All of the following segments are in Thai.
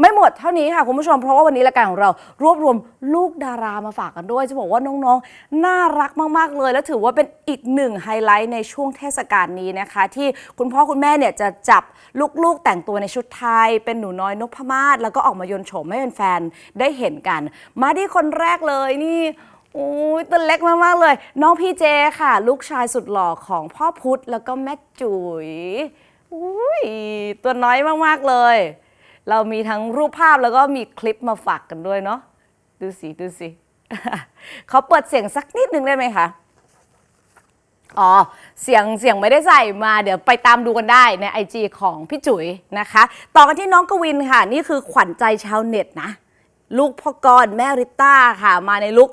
ไม่หมดเท่านี้ค่ะคุณผู้ชมเพราะว่าวันนี้รายการของเรารวบรวมลูกดารามาฝากกันด้วย จะบอกว่าน้องๆ น่ารักมากๆเลย และถือว่าเป็นอีกหนึ่งไฮไลท์ในช่วงเทศกาลนี้นะคะ ที่คุณพ่อคุณแม่เนี่ยจะจับลูกๆแต่งตัวในชุดไทย เป็นหนูน้อยนพมาศแล้วก็ออกมายนโฉมให้แฟนๆได้เห็นกัน มาที่คนแรกเลยนี่โอ้ยตัวเล็กมากๆเลย น้องพี่เจค่ะ ลูกชายสุดหล่อของพ่อพุธแล้วก็แม่จุ๋ยอุ้ยตัวน้อยมากๆเลย เรามีทั้งรูปภาพแล้วก็มีคลิปมาฝากกันด้วยเนาะดูสิดูสิเขาเปิดเสียงสักนิดนึงได้ไหมคะอ๋อเสียงเสียงไม่ได้ใส่มาเดี๋ยวไปตามดูกันได้ใน IG ของพี่จุ๋ยนะคะ ต่อกันที่น้องกวินค่ะ นี่คือขวัญใจชาวเน็ตนะ ลูกพ่อกรแม่ริต้าค่ะ มาในลุค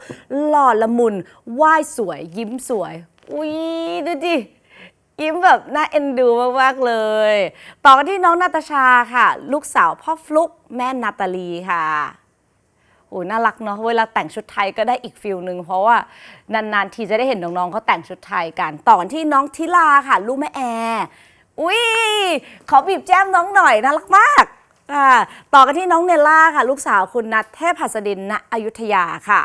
หล่อละมุนไหว้สวยยิ้มสวย อุ้ยดูดิ ยิ้มแบบน่าเอ็นดูมากๆเลย ต่อกันที่น้องนาตาชาค่ะ ลูกสาวพ่อฟลุกแม่นาตาลีค่ะโอ้ยน่ารักเนาะเวลาแต่งชุดไทยก็ได้อีกฟิลหนึ่งเพราะว่านานๆทีจะได้เห็นน้องๆเขาแต่งชุดไทยกัน ต่อกันที่น้องทิลาค่ะ ลูกแม่แอร์อุ้ยขอบีบแจ้มน้องหน่อยน่ารักมากอ่าต่อกันที่น้องเนล่าค่ะ ลูกสาวคุณนัทเทพหัสดินณอยุธยาค่ะ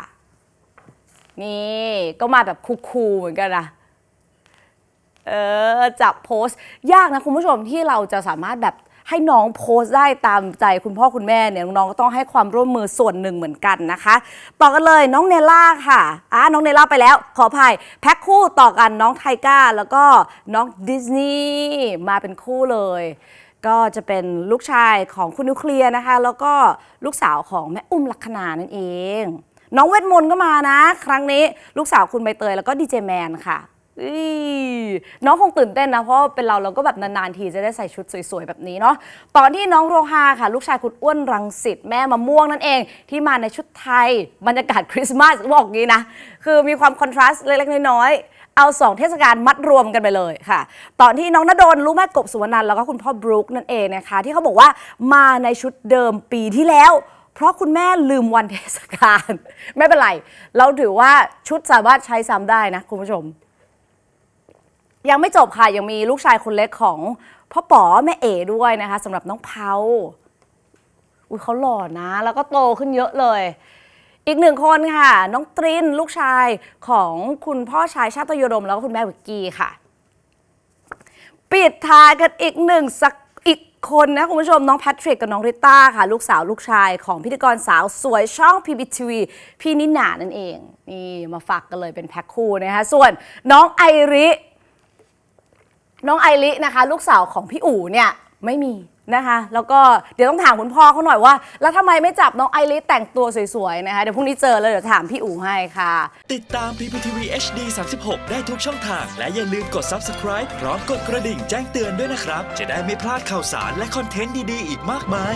นี่ก็มาแบบคูลๆเหมือนกันนะ เออจับโพสต์ ยากนะคุณผู้ชมที่เราจะสามารถแบบให้น้องโพสต์ได้ตามใจคุณพ่อคุณแม่เนี่ยน้องๆก็ต้องให้ความร่วมมือส่วนหนึ่งเหมือนกันนะคะต่อกันเลยน้องเนล่าค่ะอ่าน้องเนล่าไปแล้ว ขออภัยแพ็คคู่ต่อกันน้องไทก้าแล้วก็น้องดิสนีย์มาเป็นคู่เลย ก็จะเป็นลูกชายของคุณนิวเคลียร์นะคะ แล้วก็ลูกสาวของแม่อุ้มลักษณานั่นเอง น้องเวทมนต์ก็มานะ ครั้งนี้ลูกสาวคุณใบเตยแล้วก็ดีเจแมนค่ะ อีน้องคงตื่นเต้นนะ เพราะเป็นเราเราก็แบบนานๆทีจะได้ใส่ชุดสวยๆ แบบนี้เนาะตอนที่น้องโรฮาค่ะ ลูกชายคุณอ้วนรังสิตแม่มะม่วงนั่นเอง ที่มาในชุดไทย บรรยากาศคริสต์มาสบอกงี้นะ คือมีความคอนทราสต์เล็กๆ น้อยๆ เอาสองเทศกาลมัดรวมกันไปเลยค่ะ ตอนที่น้องนดลลูกแม่กบสุวรรณันท์แล้วก็คุณพ่อบรู๊คนั่นเองนะคะที่เขาบอกว่ามาในชุดเดิมปีที่แล้ว เพราะคุณแม่ลืมวันเทศกาล ไม่เป็นไร เราถือว่าชุดสามารถใช้ซ้ำได้นะคุณผู้ชม ยังไม่จบค่ะ ยังมีลูกชายคนเล็กของพ่อป๋อแม่เอ๋ด้วยนะคะสำหรับน้องเผาอุ้ยเขาหล่อนะ แล้วก็โตขึ้นเยอะเลย อีกหนึ่งคนค่ะ น้องตรินลูกชายของคุณพ่อชายชาติยดมแล้วก็คุณแม่วิกกี้ค่ะ ปิดท้ายกันอีกหนึ่งสักอีกคนนะคุณผู้ชมน้องแพทริกกับน้องริต้าค่ะ ลูกสาวลูกชายของพิธีกรสาวสวยช่อง PPTV พี่นิน่านั่นเอง นี่มาฝากกันเลยเป็นแพ็คคู่นะคะส่วนน้องไอริ น้องไอรินะคะ ลูกสาวของพี่อู๋เนี่ยไม่มีนะคะ แล้วก็เดี๋ยวต้องถามคุณพ่อเขาหน่อยว่า แล้วทำไมไม่จับน้องไอริแต่งตัวสวยๆนะคะเดี๋ยวพรุ่งนี้เจอเลยเดี๋ยวถามพี่อู๋ให้ค่ะ ติดตาม PPTV HD 36 ได้ทุกช่องทาง และอย่าลืมกด subscribe พร้อมกดกระดิ่งแจ้งเตือนด้วยนะครับ จะได้ไม่พลาดข่าวสารและคอนเทนต์ดีๆ อีกมากมาย